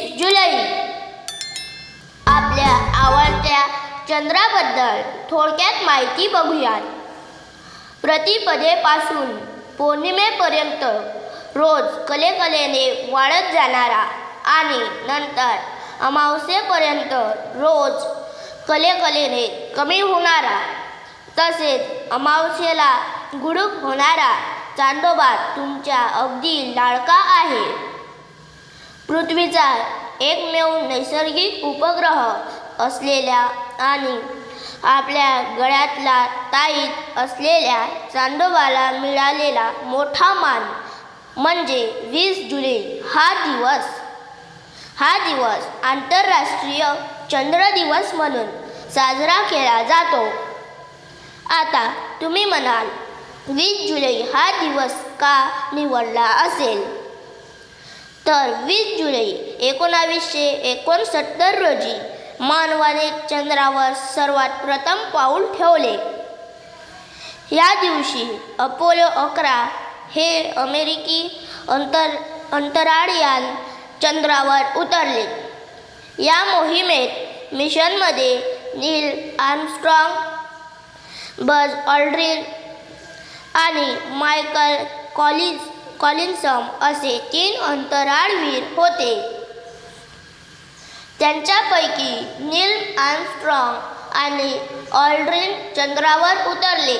वीस जुलै. आपल्या आवडत्या चंद्राबद्दल थोडक्यात माहिती बघूयात. प्रतिपदेपासून पौर्णिमेपर्यंत रोज कलेकलेने वाढत जाणारा आणि नंतर अमावस्येपर्यंत रोज कलेकलेने कमी होणारा तसेच अमावस्येला गुडूप होणारा चांदोबा तुमच्या अगदी लाडका आहे. पृथ्वीचा एकमेव नैसर्गिक उपग्रह असलेल्या आणि आपल्या गळ्यातला ताईत असलेल्या चांदोबाला मिळालेला मोठा मान म्हणजे वीस जुलै हा दिवस. हा दिवस आंतरराष्ट्रीय चंद्र दिवस म्हणून साजरा केला जातो. आता तुम्ही म्हणाल वीस जुलै हा दिवस का निवडला असेल? तर वीस जुलै एकोणावीसशे एकोणसत्तर रोजी मानवाने चंद्रावर सर्वात प्रथम पाऊल ठेवले. या दिवशी अपोलो अकरा हे अमेरिकी अंतर अंतराळयान चंद्रावर उतरले. या मोहिमेत मिशनमध्ये नील आर्मस्ट्रॉंग बज ऑल्ड्रिन आणि मायकल कॉलिज कॉलिन्सम असे तीन अंतराळवीर होते. त्यांच्यापैकी नील आर्मस्ट्रॉंग आणि ऑल्ड्रिन चंद्रावर उतरले.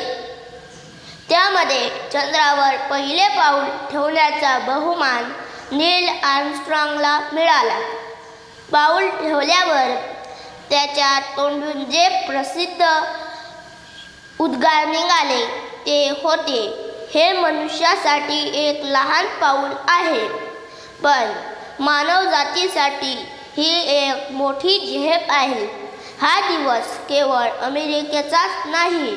त्यामध्ये चंद्रावर पहिले पाऊल ठेवण्याचा बहुमान नील आर्मस्ट्रॉंगला मिळाला. पाऊल ठेवल्यावर त्याच्या तोंडून जे प्रसिद्ध उद्गार निघाले ते होते. हे मनुष्यासाठी एक लहान पाऊल आहे. पण मानवजातीसाठी ही एक मोठी झेप आहे. हा दिवस केवळ अमेरिकेचाच नाही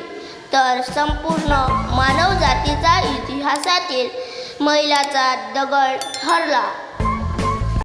तर संपूर्ण मानवजातीचा इतिहासातील मैलाचा दगड ठरला.